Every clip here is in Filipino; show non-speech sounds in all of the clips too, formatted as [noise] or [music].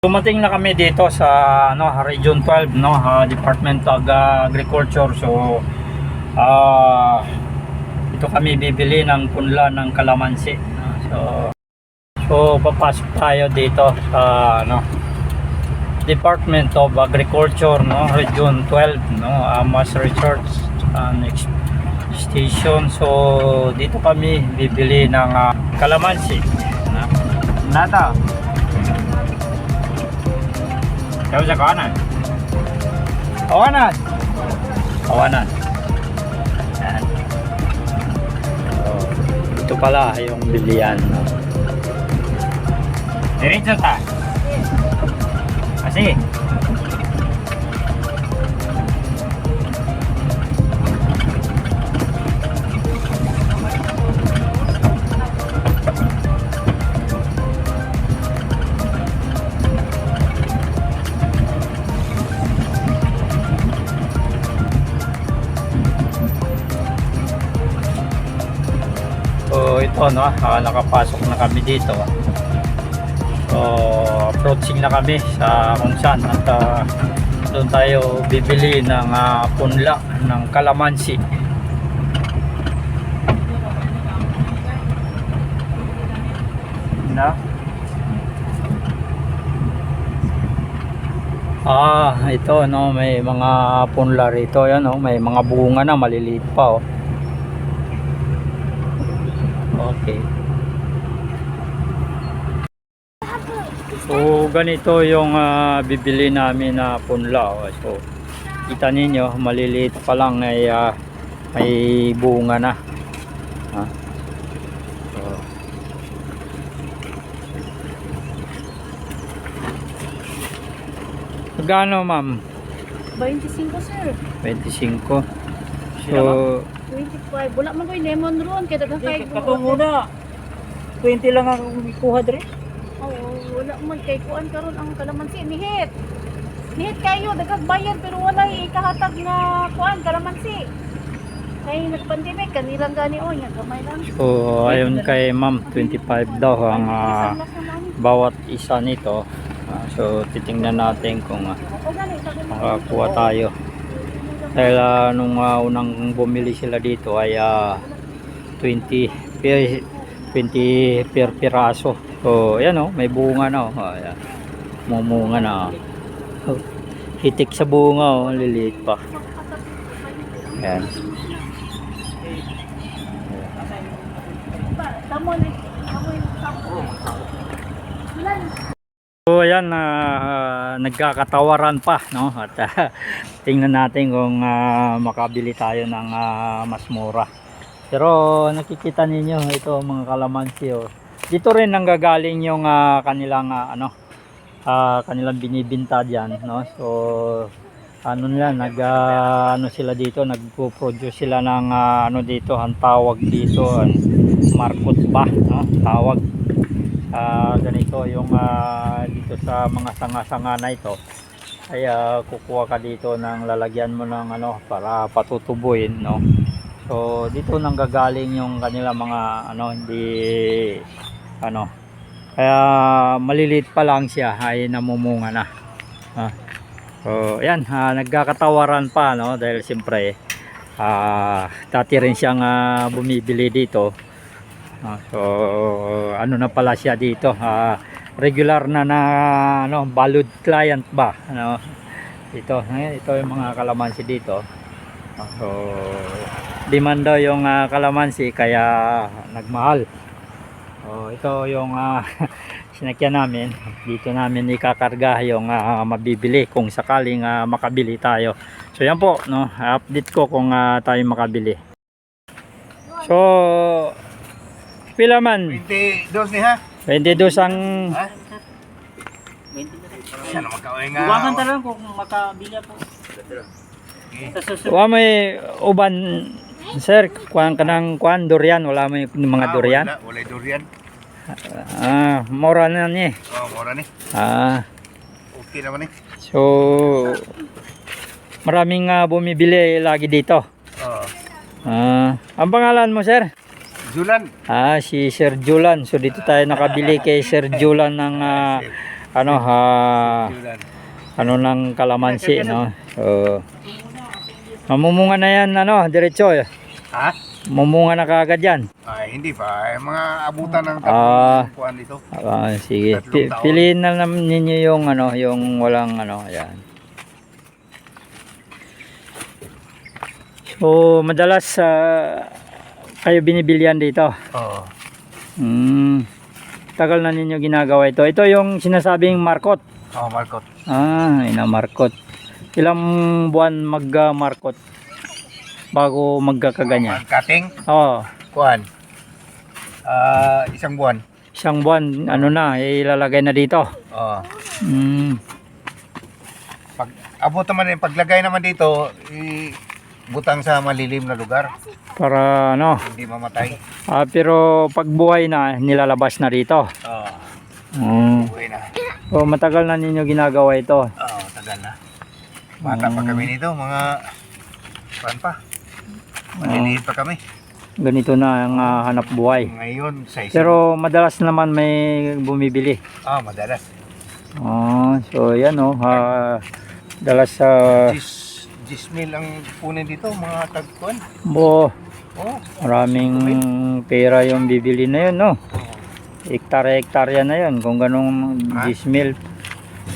Dumating na kami dito sa ano, Region 12, no, ah, Department of Agriculture. So, ah ito kami bibili ng punla ng kalamansi. So, so papasok tayo dito sa ano, Department of Agriculture, no, Region 12, no, Amas Research and Station. So, dito kami bibili ng ah, kalamansi. No. Nata. Kaya sa kawanan. Kawanan. Kawanan. Yan. So, ito pala yung bilian. No? Diretso ta. Kasi. No, ah, nakapasok na kami dito. So approaching na kami sa kung saan at ah, doon tayo bibili ng ah, punla ng kalamansi. Na? Ah, ito no, may mga punla rito yan no, may mga bunga na maliliit pa oh. Okay. So ganito yung ah, bibili namin na punla. oh. So kita ninyo maliliit pa lang ay ah, may bunga na. Ha? So, Magkano ma'am? 25 sir. 25. So, 25. Wala man ko yung lemon ron. Kaya dagang kay Katong una, 20 lang ang kuha dre. Oo, wala man kay kuan karon ang kalamansi. Nihit. Nihit kayo. Dagang bayad pero wala ikahatag na kuan kalamansi. Kay nag-pandemic, kanilang gani o. Yan, gamay lang. so ayon kay ma'am 25 daw ang mami. bawat isa nito. Ah, so titingnan natin kung mo. makakuha tayo. Dahil ah, nung ah, unang bumili sila dito ay ah, 20 per 20 per piraso. So ayan oh, may bunga na oh. Ayan. Mumunga na. Oh. Hitik sa bunga oh, liliit pa. Ayan. Tamo na. Tamo yung tamo. Wala na. So ayan ah, nagkakatawaran pa no at ah, tingnan natin kung ah, makabili tayo ng ah, mas mura. Pero nakikita ninyo ito mga kalamansi oh. Dito rin nanggagaling yung ah, kanilang ah, ano ah, kanilang binibinta diyan no. So ano nila nag ah, ano sila dito nagpo-produce sila ng ah, ano dito ang tawag dito markot ba no tawag Ah, ganito yung ah, dito sa mga sanga-sanga na ito ay ah, kukuha ka dito ng lalagyan mo ng ano para patutubuin no? So dito nang gagaling yung kanila mga ano hindi ano. Kaya maliliit pa lang siya ay namumunga na ah. so ayan ah, nagkakatawaran pa no? Dahil siyempre ah, dati rin siyang ah, bumibili dito Ah, so ano na pala siya dito? Ah, regular na na ano balud client ba? Ano? Ito eh, ito yung mga kalamansi dito. Ah, so demand daw yung ah, kalamansi kaya nagmahal. So ito yung ah, [laughs] sinakyan namin. Dito namin ikakarga yung ah, mabibili kung sakaling ah, makabili tayo. So yan po no? Update ko kung ah, tayo makabili. So pila man 22 ni ha? 22 ang Ha? Sana magkawin nga. Buwangan talaga kung makabili po. Wa may uban sir kuan kanang kuan durian wala may mga Ah, durian Wala, wala durian. ah mura na ni Oh, mura ni. ah Okay naman ni. so maraming ah, bumibili lagi dito Oh. ah ang pangalan mo sir Julan. ah si Sir Julan so dito tayo nakabili kay Sir Julan ng ah, ano ha ano ng kalamansi no. So mamumunga na yan ano, diretso. eh. Ha? Mumunga na kaagad yan. Ay, hindi pa. Ay, mga abutan ng Ah. tatlong kuhan dito. Ah, sige. Taon. piliin na naman ninyo yung ano, yung walang ano, ayan. So, madalas ah, kayo binibilian dito. Oo. Hmm. Tagal na ninyo ginagawa ito. Ito yung sinasabing markot. Oh, Marcot. Ah, ina markot. Ilang buwan mag-markot bago magkakaganyan? Cutting, Oh, kuhan. Ah, isang buwan. isang buwan, ano na, ilalagay na dito. Oo. Hmm. Pag abot naman din, paglagay naman dito, i butang sa malilim na lugar. Para ano? Hindi mamatay. Ah, pero pag buhay na nilalabas na rito. Oo. Oh, mm. buhay na. Oh, matagal na ninyo ginagawa ito. Oo oh, matagal na. Bata mm. pa kami nito mga pan pa? Maliliit oh. pa kami. Ganito na ang uh, hanap buhay. Ngayon sa isang... pero madalas naman may bumibili. Ah oh, madalas. Oh, so yan oh uh, dalas sa uh, 10,000 ang punin dito, mga tagkuan. Bo. Oh. Maraming pera yung bibili na yun, no? Oh. Ektarya-ektarya na yun, kung ganong 10,000.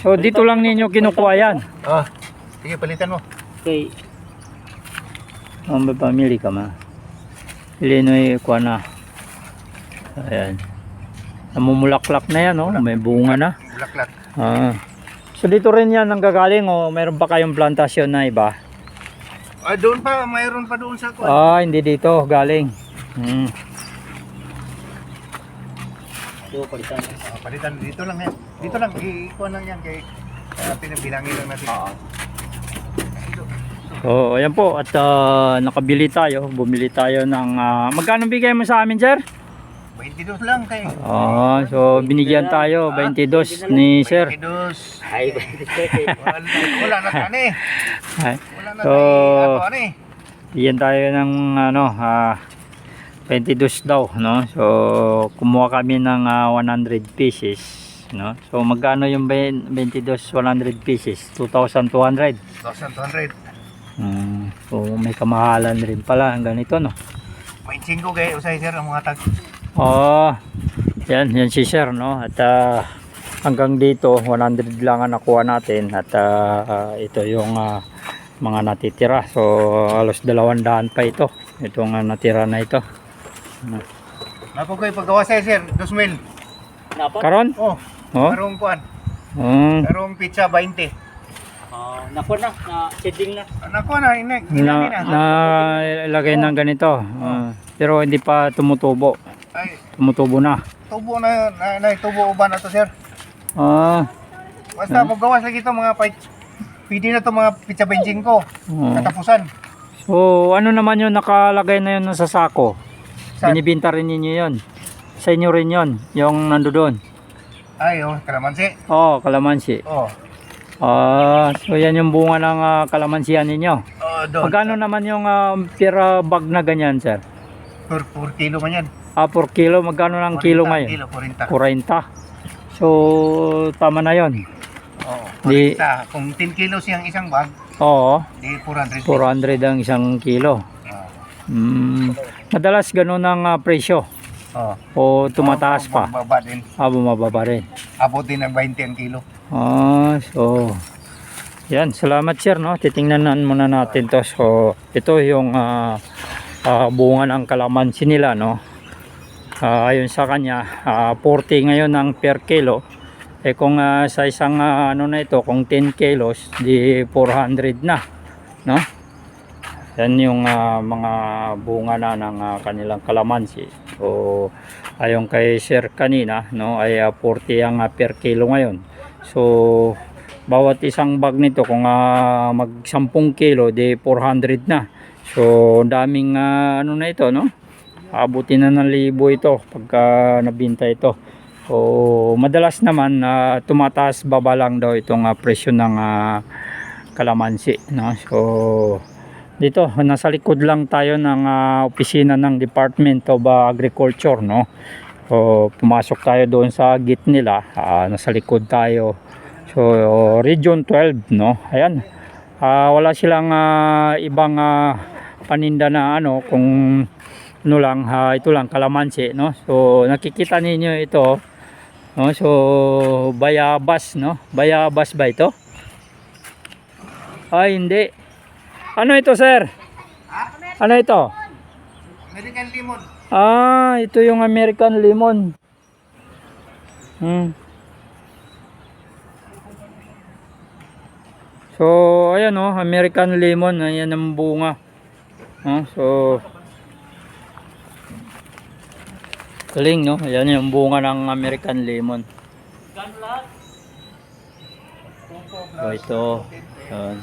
So, dito lang ninyo kinukuha yan. Ah, sige, palitan mo. Okay. Oh, may pamilya ka ma. Illinois, kuha na. Ayan. Namumulaklak na yan, oh. May bunga na. Bulaklak. Ah. So dito rin yan ang gagaling o oh, meron pa kayong plantasyon na iba? Ah, doon pa, mayroon pa doon sa kuhan. Ah, hindi dito. Galing. Hmm. Ito, palitan. Ah, palitan dito lang yan. Dito lang, ikuha lang yan kay uh, pinabilangin lang natin. Oo. So, ayan po. At ah, nakabili tayo. Bumili tayo ng... ah, magkano bigay mo sa amin, sir? 22 lang kay. Ah, so binigyan tayo. 22 ni sir. 22. Ay, Wala, wala na tani. [laughs] Wala na So, tani. Bigyan tayo ng ano, ah 22 daw, no? So, kumuha kami ng ah, 100 pieces, no? So, magkano yung 20 22 100 pieces? 2,200. 2,200. Hmm, so, may kamahalan rin pala ang ganito, no? 25 kay usay sir ang mga tag. Oh, yan, yan si sir, no? At ah, hanggang dito, 100 lang ang nakuha natin. At ah, ah, ito yung ah, mga natitira. So, halos 200 pa ito. Itong ah, natira na ito. Ako kay paggawa sa sir, 2,000. Napa? Karon? Oh, Oh? karong kuan. Mm. Karong pizza 20. Ah, napa na, na shading na. Nako na, inek. Na, Na, na ilagay ng ganito. Ah, pero hindi pa tumutubo. Ay, Tumutubo na. tubo na, na, na tubo uban na to sir. Ah, Basta mo gawas lagi to mga pait. Pwede na to mga pizza benching ko. oh. Katapusan. So, ano naman yung nakalagay na yun sa sako? Saan? Binibinta rin ninyo yun. Sa inyo rin yun, yung nandoon. Ay, oh, kalamansi. Oh, kalamansi. Oh. Ah, so yan yung bunga ng ah, kalamansihan ninyo. Oh, doon. Magkano naman yung ah, per ah, bag na ganyan, sir? Per, per kilo man yan. Ah, per kilo, magkano ng kilo 40 ngayon? Kilo, 40. 40. So, tama na yon. Oo, Di- 40. Kung 10 kilos yung isang bag, Oo, di 400. 400 ang isang kilo. Oh. Mm, madalas ganun ang ah, presyo Oh. o tumataas pa. Baba din. Ah, bumababa rin. Abot din ng 20 ang kilo. Ah, so yan, salamat sir no. Titingnan na muna natin to. So ito yung ah, ah, bunga ng kalamansi nila no. Ah, ayon sa kanya, ah, 40 ngayon ang per kilo. Eh kung ah, sa isang ah, ano na ito, kung 10 kilos, di 400 na, no? Yan yung ah, mga bunga na ng ah, kanilang kalamansi. So ayon kay sir kanina, no, ay ah, 40 ang ah, per kilo ngayon. So, bawat isang bag nito kung ah, mag 10 kilo, di 400 na. So, daming ah, ano na ito, no? Abutin na ng libo ito pagka nabinta ito. So, madalas naman na tumataas baba lang daw itong ah, presyo ng ah, kalamansi, no? So, dito nasa likod lang tayo ng ah, opisina ng Department of ah, Agriculture, no? So, pumasok tayo doon sa gate nila. Ah, nasa likod tayo. So, region 12, no? Ayan. Ah, wala silang ah, ibang ah, paninda na ano kung ano lang, ah, ito lang kalamansi, no? So, nakikita ninyo ito. No? So, bayabas, no? Bayabas ba ito? Ay, hindi. Ano ito, sir? Ano ito? American lemon. Ah, ito yung American lemon. Hmm. So, ayan oh, American lemon, ayan ang bunga. Ah, so Galing no, ayan yung bunga ng American lemon. So ito, ayan.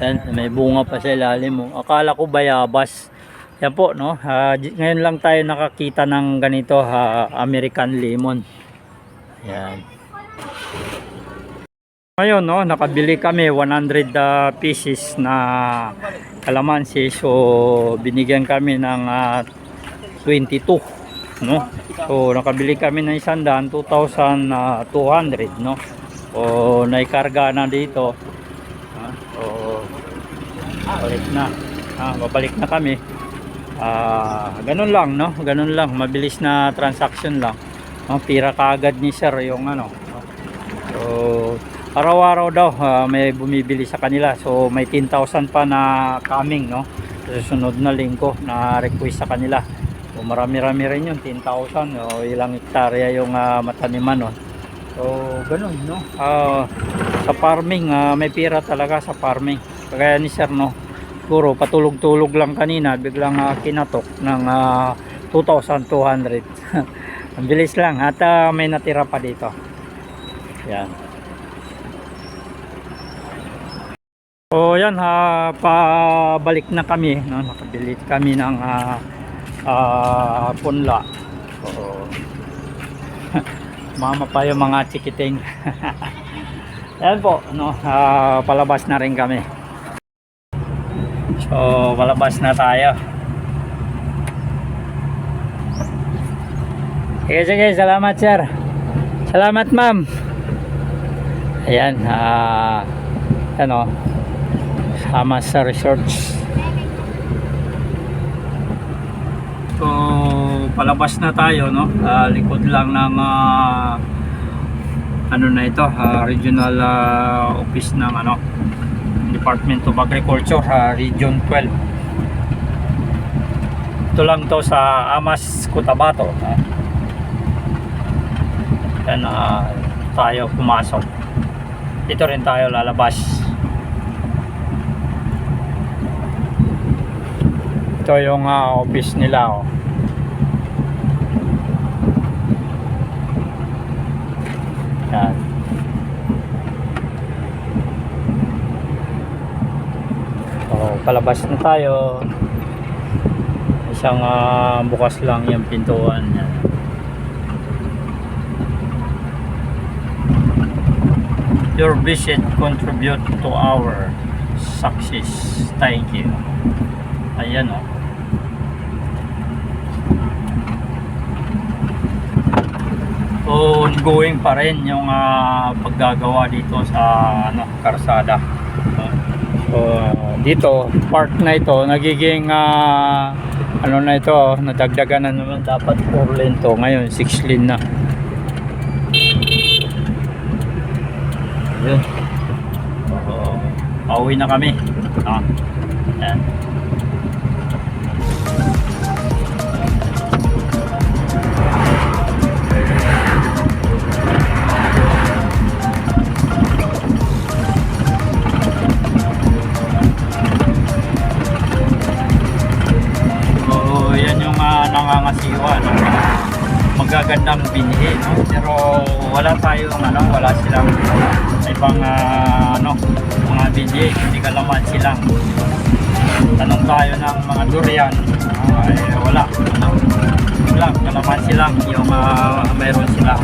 Yan, may bunga pa sa ilalim mo. Akala ko bayabas. Yan po, no? J- ngayon lang tayo nakakita ng ganito, ha, American lemon. Yan. Ngayon, no, nakabili kami 100 ah, pieces na kalamansi. So, binigyan kami ng ah, 22, no? So, nakabili kami ng isang daan, 2,200, no? So, naikarga na dito. So, balik na. Ah, babalik na kami. Ah, ganun lang, no? Ganun lang, mabilis na transaction lang. No, pira kaagad ni sir yung ano. no? So, araw-araw daw ah, may bumibili sa kanila. So, may 10,000 pa na coming, no? Susunod na linggo na request sa kanila. So, marami-rami rin yun, 10,000 o ilang hektarya yung ah, mataniman, no? So, ganun, no? Ah, sa farming, ah, may pira talaga sa farming. Kagaya ni Sir, no? Siguro, patulog-tulog lang kanina, biglang ah, kinatok ng ah, 2,200. [laughs] Ang bilis lang, at ah, may natira pa dito. Yan. So, yan, ha, pabalik na kami, no? Nakabili kami ng ah, ah, punla. So, [laughs] mama pa yung mga chikiting. [laughs] Ayan po, no, ah, palabas na rin kami. So, palabas na tayo. Sige, sige, salamat sir. Salamat ma'am. Ayan, ah, ano, sama sa resorts. So, palabas na tayo, no? Ah, likod lang ng ah, ano na ito, ah, regional ah, office ng ano, Department of Agriculture, ah, Region 12. Ito lang to sa Amas, Cotabato. ah. Yan ah, tayo pumasok. Dito rin tayo lalabas. Ito yung ah, office nila. Oh. Yan. So, palabas na tayo. Isang ah, bukas lang yung pintuan. Yan. Your visit contribute to our success. Thank you. Ayan oh. Ongoing pa rin yung ah, paggagawa dito sa ano, karsada. So, dito, park na ito, nagiging ah, ano na ito, nadagdagan na naman dapat 4 lane to. Ngayon, 6 lane na. Yun. So, pauwi na kami. Ah, yan. Magagandang binhi no? pero wala tayong ano, wala silang ibang ah, ano, mga binhi. Hindi kalaman silang tanong tayo ng mga durian. Ay wala. Ano, lang, kalaman silang yung ah, mayroon sila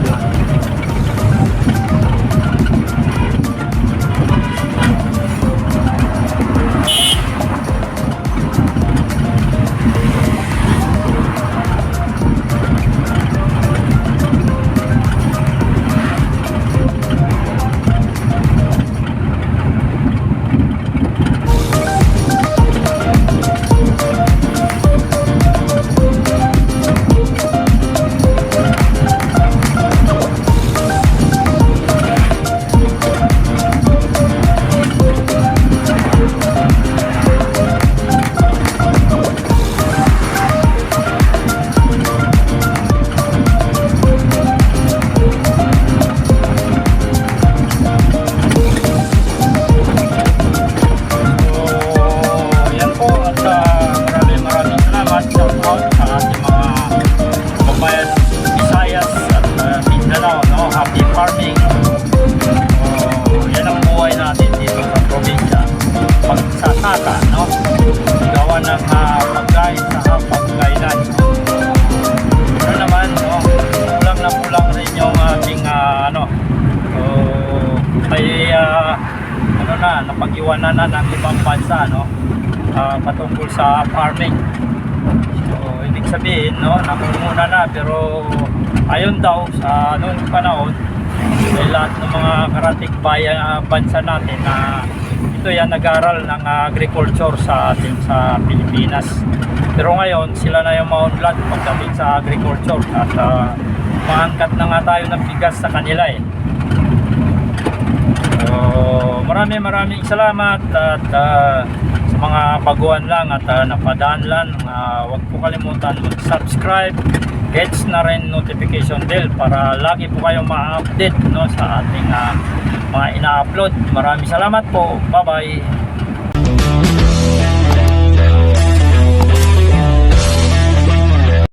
no? Gawa ng uh, pagkain sa pagkailan. Pero naman, no? Kulang na kulang rin yung ating uh, ano. So, tayo uh, ah, ano na, napag-iwanan na ng ibang bansa, no? Uh, patungkol sa farming. So, ibig sabihin, no? Namumuna na pero ayon daw sa noong panahon dahil lahat ng mga karating bayan, bansa natin na uh, ito yan nag-aral ng agriculture sa atin sa Pilipinas. Pero ngayon, sila na yung maunlad pagdating sa agriculture at uh, maangkat na nga tayo ng bigas sa kanila eh. So, maraming maraming salamat at ah, sa mga baguhan lang at ah, napadaan lang, ah, huwag po kalimutan mag-subscribe, hits na rin notification bell para lagi po kayong ma-update no, sa ating ah, mga ina-upload. Maraming salamat po. Bye-bye.